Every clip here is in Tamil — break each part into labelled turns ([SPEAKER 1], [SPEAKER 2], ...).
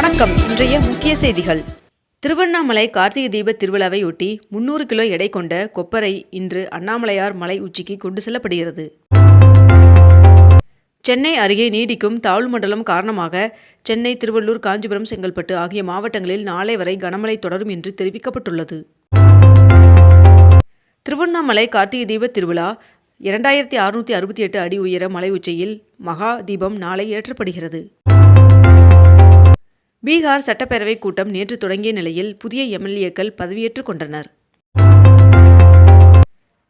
[SPEAKER 1] வணக்கம். இன்றைய முக்கிய செய்திகள். திருவண்ணாமலை கார்த்திகை தீப திருவிழாவையொட்டி முன்னூறு கிலோ எடை கொண்ட கொப்பரை இன்று அண்ணாமலையார் மலை உச்சிக்கு கொண்டு செல்லப்படுகிறது. சென்னை அருகே நீடிக்கும் தாழ்வு மண்டலம் காரணமாக சென்னை திருவள்ளூர் காஞ்சிபுரம் செங்கல்பட்டு ஆகிய மாவட்டங்களில் நாளை வரை கனமழை தொடரும் என்று தெரிவிக்கப்பட்டுள்ளது. திருவண்ணாமலை கார்த்திகை தீப திருவிழா இரண்டாயிரத்தி அறுநூற்றி அறுபத்தி எட்டு அடி உயர மலை உச்சியில் மகா தீபம் நாளை ஏற்றப்படுகிறது. பீகார் சட்டப்பேரவை கூட்டம் நேற்று தொடங்கிய நிலையில் புதிய எம்எல்ஏக்கள் பதவியேற்றுக் கொண்டனர்.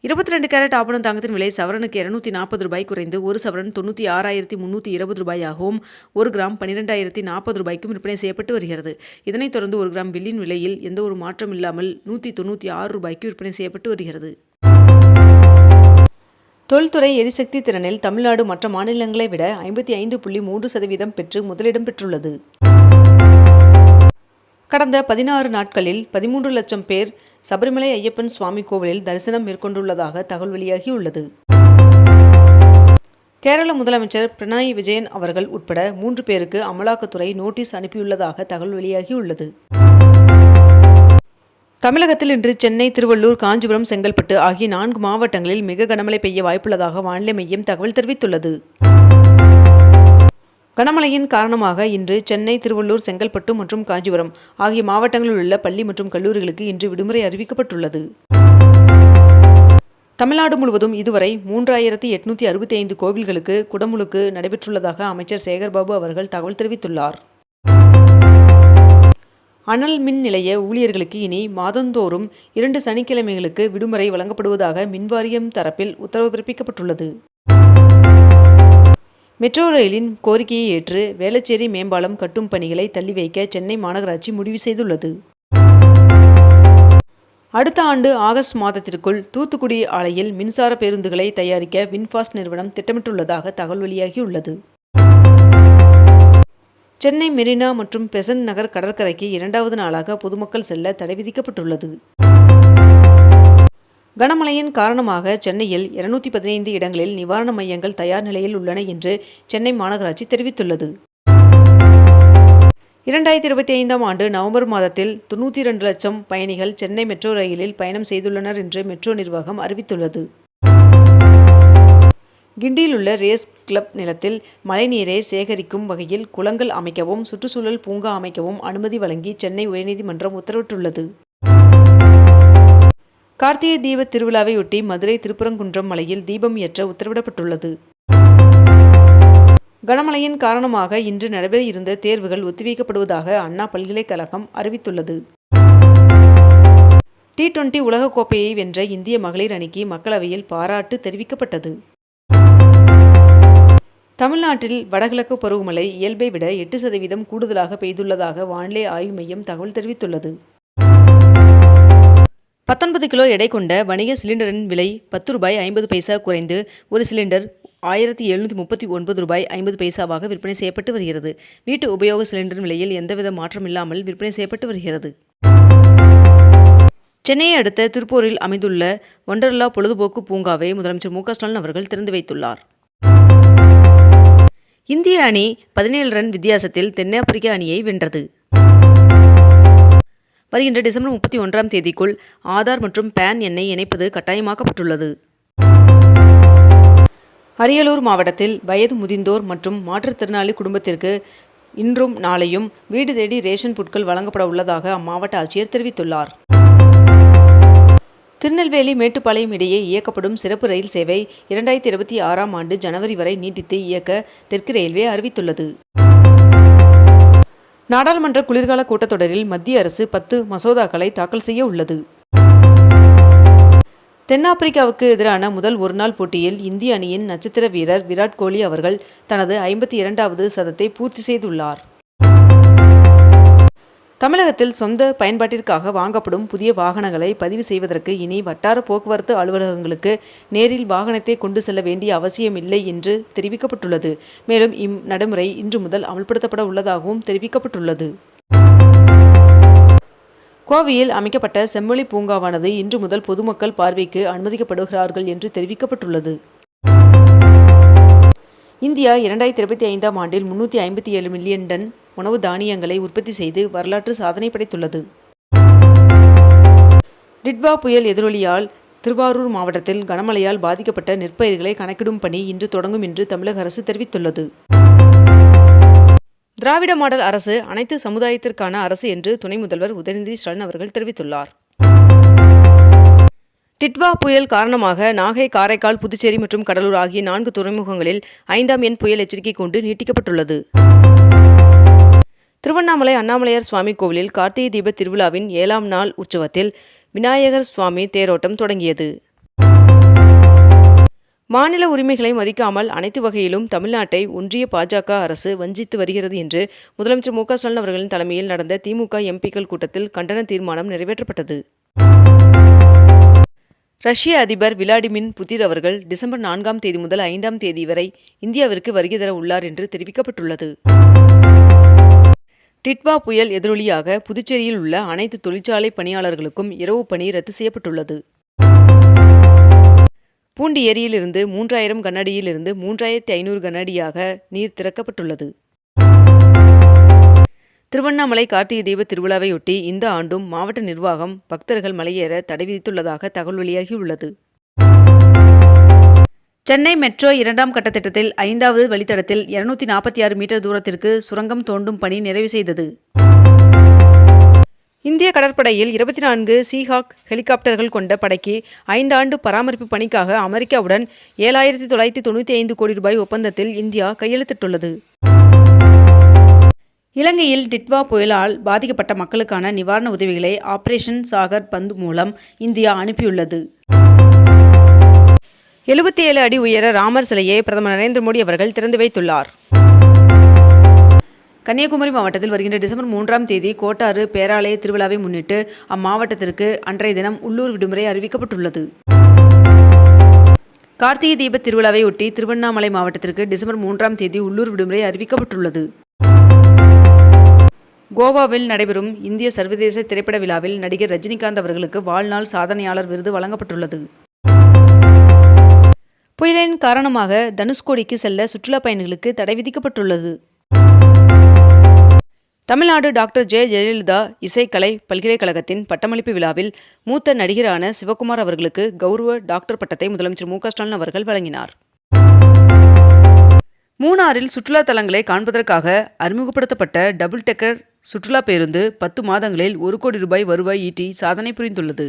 [SPEAKER 1] இருபத்தி ரெண்டு கேரட் ஆபணம் தங்கத்தின் விலை சவரனுக்கு இருநூத்தி நாற்பது ரூபாய் குறைந்து ஒரு சவரன் தொண்ணூற்றி ஆறாயிரத்தி முந்நூற்றி இருபது ரூபாயாகவும் ஒரு கிராம் பன்னிரெண்டாயிரத்தி நாற்பது ரூபாய்க்கும் விற்பனை செய்யப்பட்டு வருகிறது. இதனைத் தொடர்ந்து ஒரு கிராம் வில்லின் விலையில் எந்த ஒரு மாற்றம் இல்லாமல் நூற்றி தொண்ணூற்றி ஆறு ரூபாய்க்கு விற்பனை செய்யப்பட்டு வருகிறது. தொல்துறை எரிசக்தி திறனில் தமிழ்நாடு மற்ற மாநிலங்களை விட ஐம்பத்தி ஐந்து புள்ளி மூன்று சதவீதம் பெற்று முதலிடம் பெற்றுள்ளது. கடந்த பதினாறு நாட்களில் பதிமூன்று லட்சம் பேர் சபரிமலை ஐயப்பன் சுவாமி கோவிலில் தரிசனம் மேற்கொண்டுள்ளதாக தகவல் வெளியாகியுள்ளது. கேரள முதலமைச்சர் பினராயி விஜயன் அவர்கள் உட்பட மூன்று பேருக்கு அமலாக்கத்துறை நோட்டீஸ் அனுப்பியுள்ளதாக தகவல் வெளியாகியுள்ளது. தமிழகத்தில் இன்று சென்னை திருவள்ளூர் காஞ்சிபுரம் செங்கல்பட்டு ஆகிய நான்கு மாவட்டங்களில் மிக கனமழை பெய்ய வாய்ப்புள்ளதாக வானிலை மையம் தகவல் தெரிவித்துள்ளது. கனமழையின் காரணமாக இன்று சென்னை திருவள்ளூர் செங்கல்பட்டு மற்றும் காஞ்சிபுரம் ஆகிய மாவட்டங்களில் உள்ள பள்ளி மற்றும் கல்லூரிகளுக்கு இன்று விடுமுறை அறிவிக்கப்பட்டுள்ளது. தமிழ்நாடு முழுவதும் இதுவரை மூன்றாயிரத்தி எட்நூத்தி அறுபத்தி ஐந்து கோவில்களுக்கு குடமுழுக்கு நடைபெற்றுள்ளதாக அமைச்சர் சேகர்பாபு அவர்கள் தகவல் தெரிவித்துள்ளார். அனல் மின் நிலைய ஊழியர்களுக்கு இனி மாதந்தோறும் இரண்டு சனிக்கிழமைகளுக்கு விடுமுறை வழங்கப்படுவதாக மின்வாரியம் தரப்பில் உத்தரவு பிறப்பிக்கப்பட்டுள்ளது. மெட்ரோ ரயிலின் கோரிக்கையை ஏற்று வேளச்சேரி மேம்பாலம் கட்டும் பணிகளை தள்ளி வைக்க சென்னை மாநகராட்சி முடிவு செய்துள்ளது. அடுத்த ஆண்டு ஆகஸ்ட் மாதத்திற்குள் தூத்துக்குடி ஆலையில் மின்சார பேருந்துகளை தயாரிக்க வின்ஃபாஸ்ட் நிறுவனம் திட்டமிட்டுள்ளதாக தகவல் வெளியாகியுள்ளது. சென்னை மெரினா மற்றும் பெசன்ட் நகர் கடற்கரைக்கு இரண்டாவது நாளாக பொதுமக்கள் செல்ல தடை விதிக்கப்பட்டுள்ளது. கனமழையின் காரணமாக சென்னையில் இருநூத்தி பதினைந்து இடங்களில் நிவாரண மையங்கள் தயார் நிலையில் உள்ளன என்று சென்னை மாநகராட்சி தெரிவித்துள்ளது. இரண்டாயிரத்தி இருபத்தி ஐந்தாம் ஆண்டு நவம்பர் மாதத்தில் தொண்ணூற்றி இரண்டு லட்சம் பயணிகள் சென்னை மெட்ரோ ரயிலில் பயணம் செய்துள்ளனர் என்று மெட்ரோ நிர்வாகம் அறிவித்துள்ளது. கிண்டியில் உள்ள ரேஸ் கிளப் நிலத்தில் மழைநீரை சேகரிக்கும் வகையில் குளங்கள் அமைக்கவும் சுற்றுச்சூழல் பூங்கா அமைக்கவும் அனுமதி வழங்கி சென்னை உயர்நீதிமன்றம் உத்தரவிட்டுள்ளது. கார்த்திகை தீப திருவிழாவையொட்டி மதுரை திருப்பரங்குன்றம் மலையில் தீபம் ஏற்ற உத்தரவிடப்பட்டுள்ளது. கனமழையின் காரணமாக இன்று நடைபெற இருந்த தேர்வுகள் ஒத்திவைக்கப்படுவதாக அண்ணா பல்கலைக்கழகம் அறிவித்துள்ளது. டி டுவெண்டி உலகக்கோப்பையை வென்ற இந்திய மகளிர் அணிக்கு மக்களவையில் பாராட்டு தெரிவிக்கப்பட்டது. தமிழ்நாட்டில் வடகிழக்கு பருவமழை இயல்பை விட எட்டு சதவீதம் கூடுதலாக பெய்துள்ளதாக வானிலை ஆய்வு மையம் தகவல் தெரிவித்துள்ளது. பத்தொன்பது கிலோ எடை கொண்ட வணிக சிலிண்டரின் விலை பத்து ரூபாய் ஐம்பது பைசா குறைந்து ஒரு சிலிண்டர் ஆயிரத்தி எழுநூற்றி முப்பத்தி ஒன்பது ரூபாய் ஐம்பது பைசாவாக விற்பனை செய்யப்பட்டு வருகிறது. வீட்டு உபயோக சிலிண்டரின் விலையில் எந்தவித மாற்றம் இல்லாமல் விற்பனை செய்யப்பட்டு வருகிறது. சென்னையை அடுத்த திருப்பூரில் அமைந்துள்ள ஒண்டர்லா பொழுதுபோக்கு பூங்காவை முதலமைச்சர் மு ஸ்டாலின் அவர்கள் திறந்து வைத்துள்ளார். இந்திய அணி பதினேழு ரன் வித்தியாசத்தில் தென்னாப்பிரிக்க அணியை வென்றது. வருகின்ற டிசம்பர் முப்பத்தி ஒன்றாம் தேதிக்குள் ஆதார் மற்றும் பேன் எண்ணை இணைப்பது கட்டாயமாக்கப்பட்டுள்ளது. அரியலூர் மாவட்டத்தில் வயது முதிர்ந்தோர் மற்றும் மாற்றுத்திறனாளி குடும்பத்திற்கு இன்றும் நாளையும் வீடு தேடி ரேஷன் பொருட்கள் வழங்கப்பட உள்ளதாக அம்மாவட்ட ஆட்சியர் தெரிவித்துள்ளார். திருநெல்வேலி மேட்டுப்பாளையம் இடையே இயக்கப்படும் சிறப்பு ரயில் சேவை இரண்டாயிரத்தி இருபத்தி ஆறாம் ஆண்டு ஜனவரி வரை நீட்டித்து இயக்க தெற்கு ரயில்வே அறிவித்துள்ளது. நாடாளுமன்ற குளிர்கால கூட்டத்தொடரில் மத்திய அரசு பத்து மசோதாக்களை தாக்கல் செய்ய உள்ளது. தென்னாப்பிரிக்காவுக்கு எதிரான முதல் ஒருநாள் போட்டியில் இந்திய அணியின் நட்சத்திர வீரர் விராட் கோலி அவர்கள் தனது ஐம்பத்தி இரண்டாவது சதத்தை பூர்த்தி செய்துள்ளார். தமிழகத்தில் சொந்த பயன்பாட்டிற்காக வாங்கப்படும் புதிய வாகனங்களை பதிவு செய்வதற்கு இனி வட்டார போக்குவரத்து அலுவலகங்களுக்கு நேரில் வாகனத்தை கொண்டு செல்ல வேண்டிய அவசியமில்லை என்று தெரிவிக்கப்பட்டுள்ளது. மேலும் இம் நடைமுறை இன்று முதல் அமல்படுத்தப்பட உள்ளதாகவும் தெரிவிக்கப்பட்டுள்ளது. கோவையில் அமைக்கப்பட்ட செம்மொழி பூங்காவானது இன்று முதல் பொதுமக்கள் பார்வைக்கு அனுமதிக்கப்படுகிறார்கள் என்று தெரிவிக்கப்பட்டுள்ளது. இந்தியா இரண்டாயிரத்தி இருபத்தி ஐந்தாம் ஆண்டில் முன்னூற்றி ஐம்பத்தி ஏழு மில்லியன் டன் உணவு தானியங்களை உற்பத்தி செய்து வரலாற்று சாதனை படைத்துள்ளது. டிட்வா புயல் எதிரொலியால் திருவாரூர் மாவட்டத்தில் கனமழையால் பாதிக்கப்பட்ட நெற்பயிர்களை கணக்கிடும் பணி இன்று தொடங்கும் என்று தமிழக அரசு தெரிவித்துள்ளது. திராவிட மாடல் அரசு அனைத்து சமுதாயத்திற்கான அரசு என்று துணை முதல்வர் உதயநிதி ஸ்டாலின் அவர்கள் தெரிவித்துள்ளார். டிட்வா புயல் காரணமாக நாகை காரைக்கால் புதுச்சேரி மற்றும் கடலூர் ஆகிய நான்கு துறைமுகங்களில் ஐந்தாம் எண் புயல் எச்சரிக்கை கொண்டு நீட்டிக்கப்பட்டுள்ளது. திருவண்ணாமலை அண்ணாமலையார் சுவாமி கோவிலில் கார்த்திகை தீப திருவிழாவின் ஏழாம் நாள் உற்சவத்தில் விநாயகர் சுவாமி தேரோட்டம் தொடங்கியது. மாநில உரிமைகளை மதிக்காமல் அனைத்து வகையிலும் தமிழ்நாட்டை ஒன்றிய பாஜக அரசு வஞ்சித்து வருகிறது என்று முதலமைச்சர் மு க ஸ்டாலின் அவர்களின் தலைமையில் நடந்த திமுக எம்பிக்கள் கூட்டத்தில் கண்டன தீர்மானம் நிறைவேற்றப்பட்டது. ரஷ்ய அதிபர் விளாடிமின் புதிர் அவர்கள் டிசம்பர் நான்காம் தேதி முதல் ஐந்தாம் தேதி வரை இந்தியாவிற்கு வருகை தர உள்ளார் என்று தெரிவிக்கப்பட்டுள்ளது. டிட்வா புயல் எதிரொலியாக புதுச்சேரியில் உள்ள அனைத்து தொழிற்சாலை பணியாளர்களுக்கும் இரவு பணி ரத்து செய்யப்பட்டுள்ளது. பூண்டி ஏரியிலிருந்து மூன்றாயிரம் கனஅடியிலிருந்து மூன்றாயிரத்தி ஐநூறு கனஅடியாக நீர் திறக்கப்பட்டுள்ளது. திருவண்ணாமலை கார்த்திகை தீப திருவிழாவையொட்டி இந்த ஆண்டும் மாவட்ட நிர்வாகம் பக்தர்கள் மலையேற தடை விதித்துள்ளதாக தகவல் வெளியாகியுள்ளது. சென்னை மெட்ரோ இரண்டாம் கட்ட திட்டத்தில் ஐந்தாவது வழித்தடத்தில் இருநூத்தி நாற்பத்தி ஆறு மீட்டர் தூரத்திற்கு சுரங்கம் தோண்டும் பணி நிறைவு செய்தது. இந்திய கடற்படையில் இருபத்தி நான்கு சீஹாக் ஹெலிகாப்டர்கள் கொண்ட படைக்கு ஐந்தாண்டு பராமரிப்பு பணிக்காக அமெரிக்காவுடன் ஏழாயிரத்தி தொள்ளாயிரத்தி தொண்ணூற்றி ஐந்து கோடி ரூபாய் ஒப்பந்தத்தில் இந்தியா கையெழுத்திட்டுள்ளது. இலங்கையில் டிட்வா புயலால் பாதிக்கப்பட்ட மக்களுக்கான நிவாரண உதவிகளை ஆபரேஷன் சாகர் பந்து மூலம் இந்தியா அனுப்பியுள்ளது. எழுபத்தி ஏழு அடி உயர ராமர் சிலையை பிரதமர் நரேந்திர மோடி அவர்கள் திறந்து வைத்துள்ளார். கன்னியாகுமரி மாவட்டத்தில் வருகின்ற டிசம்பர் மூன்றாம் தேதி கோட்டாறு பேராலய திருவிழாவை முன்னிட்டு அம்மாவட்டத்திற்கு அன்றைய தினம் உள்ளூர் விடுமுறை அறிவிக்கப்பட்டுள்ளது. கார்த்திகை தீப திருவிழாவை ஒட்டி திருவண்ணாமலை மாவட்டத்திற்கு டிசம்பர் மூன்றாம் தேதி உள்ளூர் விடுமுறை அறிவிக்கப்பட்டுள்ளது. கோவாவில் நடைபெறும் இந்திய சர்வதேச திரைப்பட விழாவில் நடிகர் ரஜினிகாந்த் அவர்களுக்கு வாழ்நாள் சாதனையாளர் விருது வழங்கப்பட்டுள்ளது. புயலின் காரணமாக தனுஷ்கோடிக்கு செல்ல சுற்றுலா பயணிகளுக்கு தடை விதிக்கப்பட்டுள்ளது. தமிழ்நாடு டாக்டர் ஜெய ஜெயலலிதா இசைக்கலை பல்கலைக்கழகத்தின் பட்டமளிப்பு விழாவில் மூத்த நடிகரான சிவகுமார் அவர்களுக்கு கௌரவ டாக்டர் பட்டத்தை முதலமைச்சர் மு. ஸ்டாலின் அவர்கள் வழங்கினார். மூணாறில் சுற்றுலா தலங்களை காண்பதற்காக அறிமுகப்படுத்தப்பட்ட டபுள் டெக்கர் சுற்றுலா பேருந்து பத்து மாதங்களில் ஒரு கோடி ரூபாய் வருவாய் ஈட்டி சாதனை புரிந்துள்ளது.